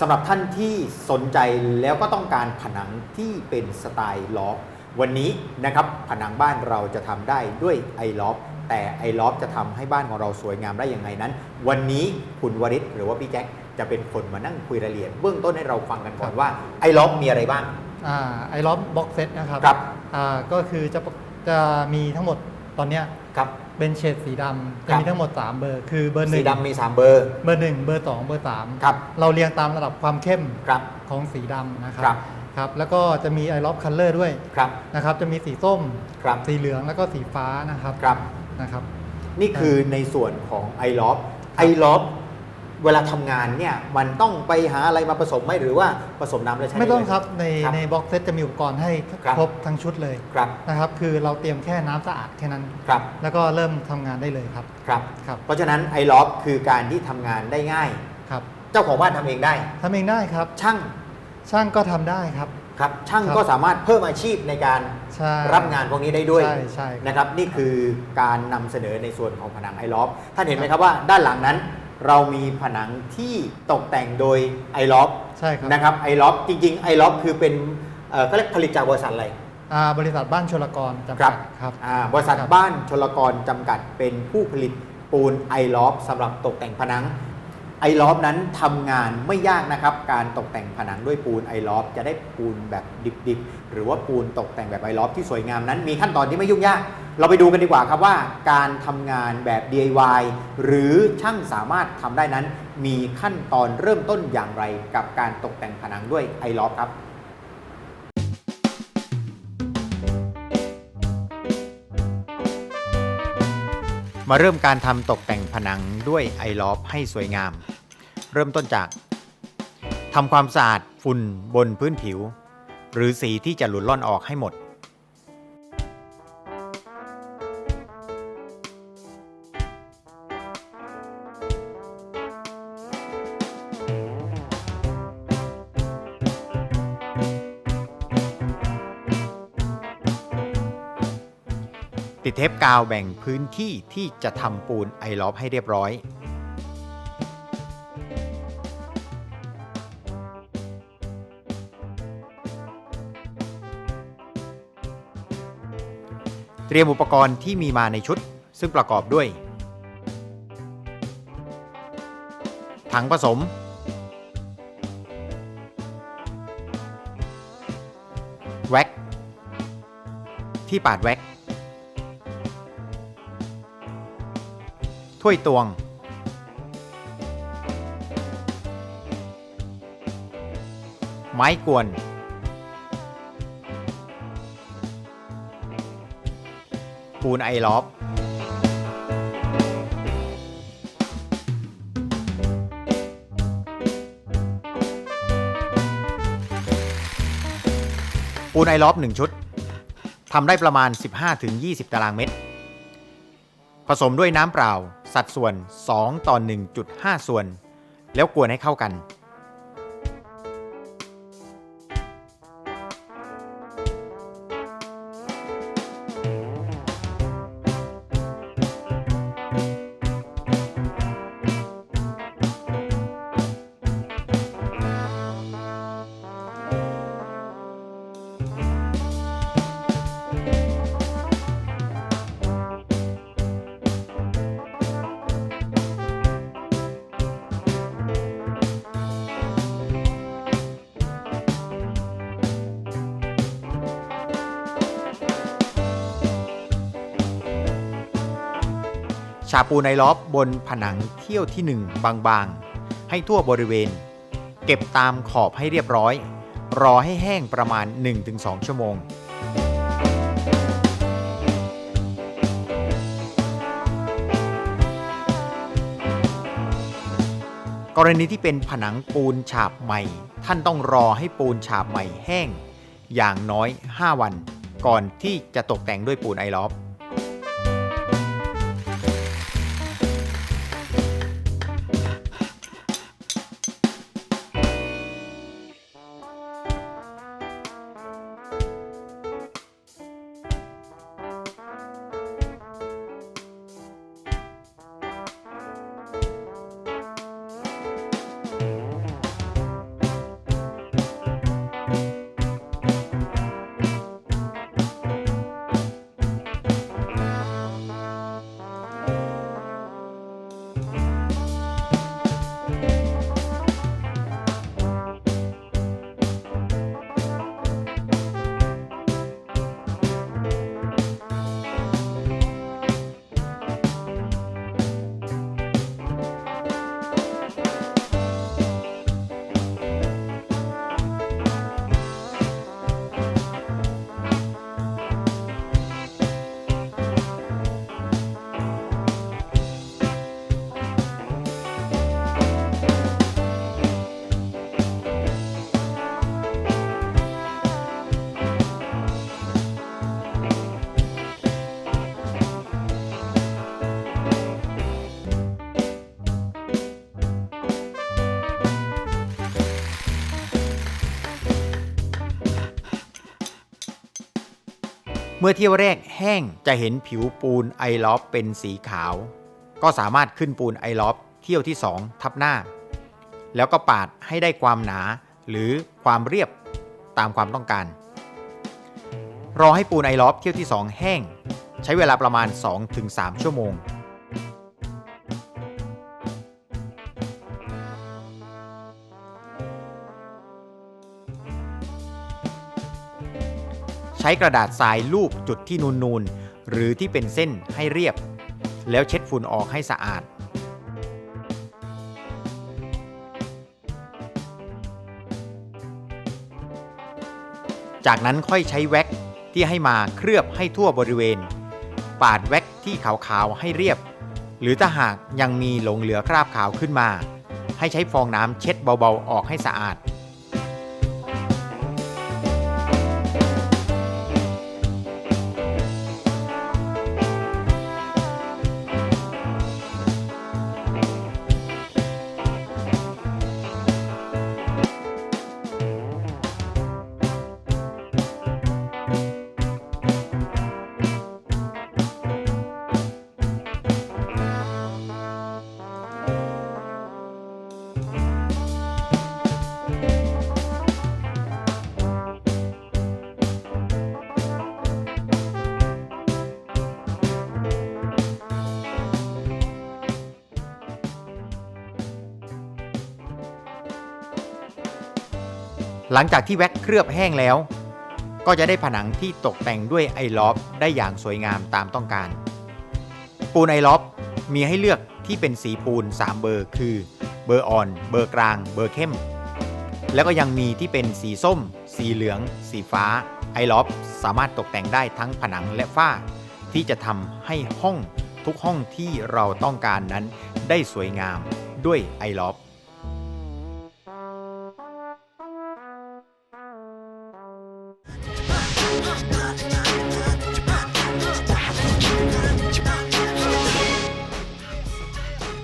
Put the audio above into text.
สำหรับท่านที่สนใจแล้วก็ต้องการผนังที่เป็นสไตล์ล็อบวันนี้นะครับผนังบ้านเราจะทำได้ด้วยไอล็อบแต่ไอล็อบจะทำให้บ้านของเราสวยงามได้ยังไงนั้น วันนี้คุณวริศหรือว่าพี่แจ็คจะเป็นคนมานั่งคุยรายละเอียดเบื้องต้นให้เราฟังกันก่อนว่าไอล็อบมีอะไรบ้างอ่าไอล็อบบ็อกเซตนะครับครับ อ่าก็คือจะจะมีทั้งหมดตอนเนี้ย ครับเป็นเฉดสีดำคจะรับมีทั้งหมด 3 เบอร์ คือเบอร์หสีนึ่งดำมี 3 เบอร์ เบอร์หนึ่งเบอร์สองเบอร์สามครับ เราเรียงตามระดับความเข้มครับ ของสีดำนะครัครับ ครับ แล้วก็จะมีไอล็อบคัลเลอร์ด้วยครับ นะครับ จะมีสีส้ม ครับ สีเหลืองแล้วก็สีฟ้านะครับครับ นะครับ นี่คือในส่วนของไอล็อบไอล็อบ เวลาทำงานเนี่ยมันต้องไปหาอะไรมาผสมไหมหรือว่าผสมน้ำแล้วใช้ไม่ต้องด้เลยครับในครับในบ็อกเซตจะมีอุปกรณ์ให้ครับครบทั้งชุดเลยครับนะครับ คือเราเตรียมแค่น้ำสะอาดแค่นั้นครับแล้วก็เริ่มทำงานได้เลยครับครับครับ เพราะฉะนั้นไอล็อบคือการที่ทำงานได้ง่ายครับ เจ้าของบ้านทำเองได้ทำเองได้ครับ ช่างช่างก็ทำได้ครับครับช่างครับก็สามารถเพิ่มอาชีพในการใช่รับงานพวกนี้ได้ด้วยใช่ใช่ครับนะครับ นี่คือการนำเสนอในส่วนของผนังไอล็อบท่านเห็นไหมครับว่าด้านหลังนั้น เรามีผนังที่ตกแต่งโดยไอล็อบใช่ครับนะครับไอล็อบจริงๆไอล็อบคือเป็นเอ่อเขาเรียกผลิตจากบริษัทอะไร อ่าบริษัทบ้านชลกรจำครักับดครับอ่าบริษัทครับ บ้านชลกรจำกัดเป็นผู้ผลิตปูนไอล็อบสำหรับตกแต่งผนัง ไอล็อบนั้นทำงานไม่ยากนะครับ การตกแต่งผนังด้วยปูนไอล็อบจะได้ปูนแบบดิบๆ หรือว่าปูนตกแต่งแบบไอล็อบที่สวยงามนั้น มีขั้นตอนที่ไม่ยุ่งยาก เราไปดูกันดีกว่าครับว่าการทำงานแบบ DIY หรือช่างสามารถทำได้นั้น มีขั้นตอนเริ่มต้นอย่างไร กับการตกแต่งผนังด้วยไอล็อบครับมาเริ่มการทำตกแต่งผนังด้วยไอล็อบให้สวยงาม เริ่มต้นจากทำความสะอาดฝุ่นบนพื้นผิว หรือสีที่จะหลุดล่อนออกให้หมด ติดเทปกาวแบ่งพื้นที่ที่จะทำปูนไอล็อบให้เรียบร้อย เตรียมอุปกรณ์ที่มีมาในชุด ซึ่งประกอบด้วย ถังผสม แว็ก ที่ปาดแว็ก ถ้วยตวง ไม้กวน ปูนไอล็อบปูนไอล็อบ1ชุดทำได้ประมาณ 15-20 ตารางเมตร ผสมด้วยน้ำเปล่า สัดส่วน 2 ต่อ 1.5 ส่วน แล้วกวนให้เข้ากันาปูนไอล็อบบนผนังเที่ยวที่ 1 บางๆ ให้ทั่วบริเวณ เก็บตามขอบให้เรียบร้อย รอให้แห้งประมาณ 1-2 ชั่วโมงกรณีที่เป็นผนังปูนฉาบใหม่ ท่านต้องรอให้ปูนฉาบใหม่แห้ง อย่างน้อย 5 วัน ก่อนที่จะตกแต่งด้วยปูนไอล็อบ มื่อเที่ยวแรกแห้งจะเห็นผิวปูนไอลอฟเป็นสีขาว ก็สามารถขึ้นปูนไอลอฟเที่ยวที่ 2 ทับหน้า แล้วก็ปาดให้ได้ความหนาหรือความเรียบตามความต้องการ รอให้ปูนไอลอฟเที่ยวที่ 2 แห้ง ใช้เวลาประมาณ 2-3 ชั่วโมง ช้กระดาษทรายลูบจุดที่นูนๆ หรือที่เป็นเส้นให้เรียบ แล้วเช็ดฝุ่นออกให้สะอาด จากนั้นค่อยใช้แว็กที่ให้มาเคลือบให้ทั่วบริเวณ ปาดแว็กที่ขาวๆให้เรียบ หรือถ้าหากยังมีหลงเหลือคราบขาวขึ้นมา ให้ใช้ฟองน้ำเช็ดเบาๆออกให้สะอาด หลังจากที่แว็กเคลือบแห้งแล้ว ก็จะได้ผนังที่ตกแต่งด้วยไอลอฟได้อย่างสวยงามตามต้องการ ปูนไอลอฟมีให้เลือกที่เป็นสีปูน 3 เบอร์ คือ เบอร์อ่อน เบอร์กลาง เบอร์เข้ม แล้วก็ยังมีที่เป็นสีส้ม สีเหลือง สีฟ้าไอลอฟสามารถตกแต่งได้ทั้งผนังและฝ้า ที่จะทำให้ห้องทุกห้องที่เราต้องการนั้นได้สวยงามด้วยไอลอฟ